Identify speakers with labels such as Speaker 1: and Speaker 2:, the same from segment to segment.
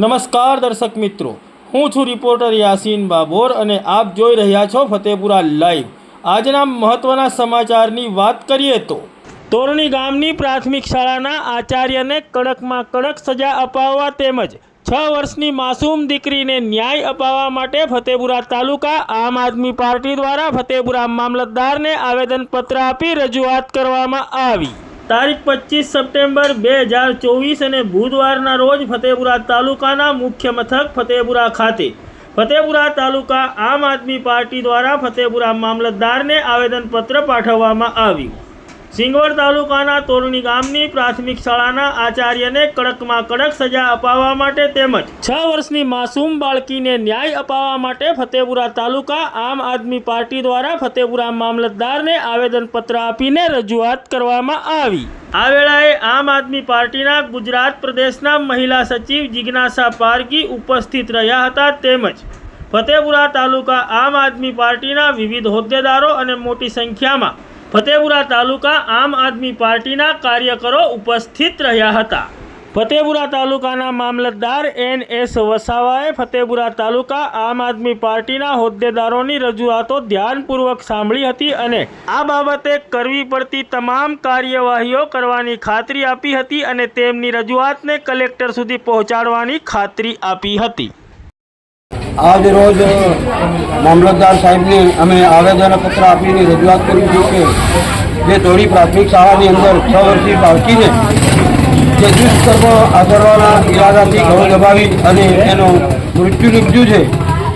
Speaker 1: નમસ્કાર દર્શક મિત્રો. હું છું રિપોર્ટર યાસીન બાબોર અને આપ જોઈ રહ્યા છો ફતેપુરા લાઈવ. આજના મહત્વના સમાચારની વાત કરીએ તો, તોરણી ગામની પ્રાથમિક શાળાના આચાર્યને કડકમાં કડક સજા અપાવવા તેમજ છ વર્ષની માસૂમ દીકરીને ન્યાય અપાવવા માટે ફતેપુરા તાલુકા આમ આદમી પાર્ટી દ્વારા ફતેપુરા મામલતદારને આવેદનપત્ર આપી રજૂઆત કરવામાં આવી. તારીખ પચીસ સપ્ટેમ્બર બે હજાર ચોવીસ અને બુધવારના રોજ ફતેપુરા તાલુકાના મુખ્ય મથક ફતેપુરા ખાતે. ફતેપુરા તાલુકા આમ આદમી પાર્ટી દ્વારા ફતેપુરા મામલતદારને આવેદનપત્ર પાઠવવામાં આવ્યું. સિંગવડ તાલુકાના તોરણી ગામની પ્રાથમિક શાળાના આચાર્યને કડકમાં કડક સજા અપાવવા માટે તેમજ છ વર્ષની માસૂમ બાળકીને ન્યાય અપાવવા માટે ફતેપુરા તાલુકા આમ આદમી પાર્ટી દ્વારા ફતેપુરા મામલતદારને આવેદનપત્ર આપીને રજૂઆત કરવામાં આવી. આ વેળાએ આમ આદમી પાર્ટીના ગુજરાત પ્રદેશના મહિલા સચિવ જિજ્ઞાસા પારગી ઉપસ્થિત રહ્યા હતા તેમજ ફતેપુરા તાલુકા આમ આદમી પાર્ટીના વિવિધ હોદ્દેદારો અને મોટી સંખ્યામાં ફતેપુરા તાલુકા આમ આદમી પાર્ટીના કાર્યકરો ઉપસ્થિત રહ્યા હતા. ફતેપુરા તાલુકાના મામલતદાર એન એસ વસાવાએ ફતેપુરા તાલુકા આમ આદમી પાર્ટીના હોદ્દેદારોની રજૂઆતો ધ્યાનપૂર્વક સાંભળી હતી અને આ બાબતે કરવી પડતી તમામ કાર્યવાહીઓ કરવાની ખાતરી આપી હતી અને તેમની રજૂઆતને કલેક્ટર સુધી પહોંચાડવાની ખાતરી આપી હતી.
Speaker 2: આજ રોજ મામલતદાર સાહેબને અમે આવેદનપત્ર આપીને રજૂઆત કરી છે કે જે તોડી પ્રાથમિક શાળાની અંદર છ વર્ષની બાળકીને જે દુષ્કર્મ આચરવાના ઈરાદાથી ઘઉં દબાવી અને એનું મૃત્યુ નીપજ્યું છે,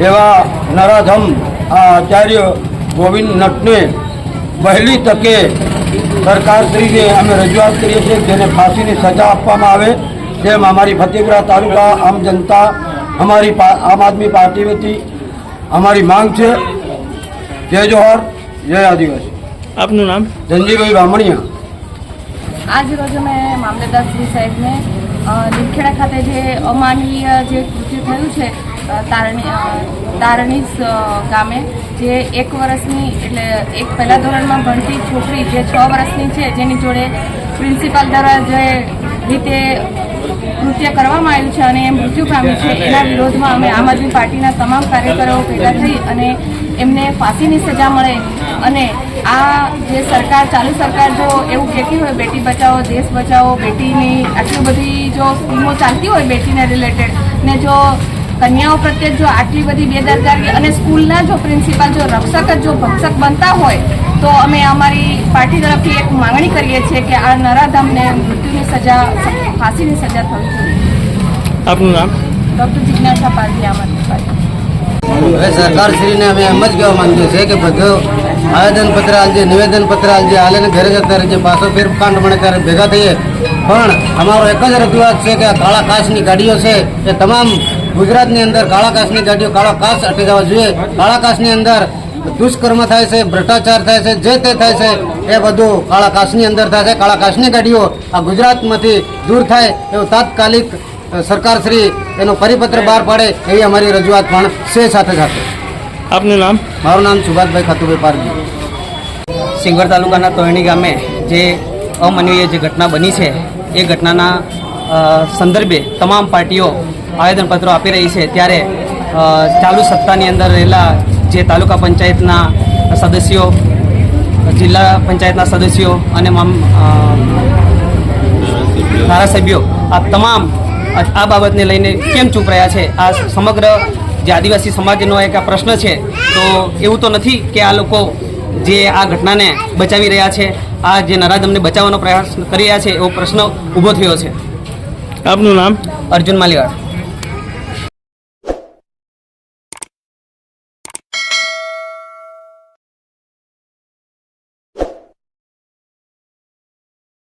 Speaker 2: એવા નરાધમ આ આચાર્ય ગોવિંદ નટને વહેલી તકે સરકારશ્રીને અમે રજૂઆત કરીએ છીએ જેને ફાંસીની સજા આપવામાં આવે, તેમ અમારી ફતેપુરા તાલુકા આમ જનતા અમારી પા- આમ આદમી પાર્ટી વતી અમારી માંગ છે. જય જોહર જય આદિવાસી.
Speaker 1: આપનું નામ?
Speaker 2: ધનજીભાઈ બામણિયા
Speaker 3: આજ રોજ અમે મામલતદાર શ્રી સાહેબને લીમખેડા ખાતે જે અમાનવીય જે કૃત્ય થયું છે તારણી તારણી તારણીસ ગામે જે એક વર્ષની એટલે એક પહેલા ધોરણમાં ભણતી છોકરી જે છ વર્ષની છે જેની જોડે પ્રિન્સિપાલ દ્વારા જે રીતે કૃત્ય કરવામાં આવ્યું છે અને એ મૃત્યુ પામ્યું છે. એના વિરોધમાં અમે આમ આદમી પાર્ટીના તમામ કાર્યકરો ભેગા થઈ અને એમને ફાંસીની સજા મળે અને આ જે સરકાર, ચાલુ સરકાર જો એવું કહેતી હોય, બેટી બચાવો, દેશ બચાવો, બેટીની આટલી બધી જો સ્કીમો ચાલતી હોય, બેટીને રિલેટેડ ને જો કન્યાઓ પ્રત્યે જો આટલી બધી બેદરકારી અને સ્કૂલના જો પ્રિન્સિપાલ જો રક્ષક જ જો ભક્ષક બનતા હોય તો અમે અમારી પાર્ટી તરફથી એક માંગણી કરીએ છીએ કે આ નરાધામને મૃત્યુની સજા ફાંસીની સજા થવી જોઈએ.
Speaker 1: આપનું નામ?
Speaker 3: ડૉક્ટર જિજ્ઞાસા પારધી પાર્ટી
Speaker 2: સરકારશ્રીને અમે એમ જ કહેવા માંગીએ છીએ કે બધું આવેદનપત્ર આલજે નિવેદનપત્ર આલજે હાલે ઘરે જતા રહેજે પાછો ફેરફાંડ મળે ત્યારે ભેગા થઈએ. પણ અમારો એક જ રજૂઆત છે કે આ કાળા કાચની ગાડીઓ છે એ તમામ ગુજરાતની અંદર કાળા કાચની ગાડીઓ કાળા કાચ અટકાવવા જોઈએ. કાળા કાચની અંદર દુષ્કર્મ થાય છે ભ્રષ્ટાચાર થાય છે જે તે થાય છે એ બધું કાળા કાશની અંદર થાય છે. કાળા કાશની ગાડીઓ આ ગુજરાતમાંથી દૂર થાય એવું તાત્કાલિક સરકારશ્રી એનો પરિપત્ર બહાર પાડે એવી અમારી રજૂઆત પણ છે સાથે સાથે.
Speaker 1: આપનું નામ?
Speaker 2: મારું નામ સુભાષભાઈ ખાતુભાઈ પારજી.
Speaker 4: સિંગર તાલુકાના તોયણી ગામે જે અમાનવીય જે ઘટના બની છે એ ઘટનાના સંદર્ભે તમામ પાર્ટીઓ આવેદનપત્રો આપી રહી છે. ત્યારે ચાલુ સત્તાની અંદર રહેલા જે તાલુકા પંચાયતના સદસ્યો જિલ્લા પંચાયતના સદસ્યો અને મામ ધારાસભ્યો આ તમામ આ આ બાબતને લઈને કેમ ચૂપ રહ્યા છે? આ સમગ્ર જે આદિવાસી સમાજનો એક આ પ્રશ્ન છે તો એવું તો નથી કે આ લોકો જે આ ઘટનાને બચાવી રહ્યા છે આ જે નરાધમને બચાવવાનો પ્રયાસ કરી રહ્યા છે એવો પ્રશ્ન ઊભો થયો છે.
Speaker 1: આપનું નામ?
Speaker 4: અર્જુન માલીવાડ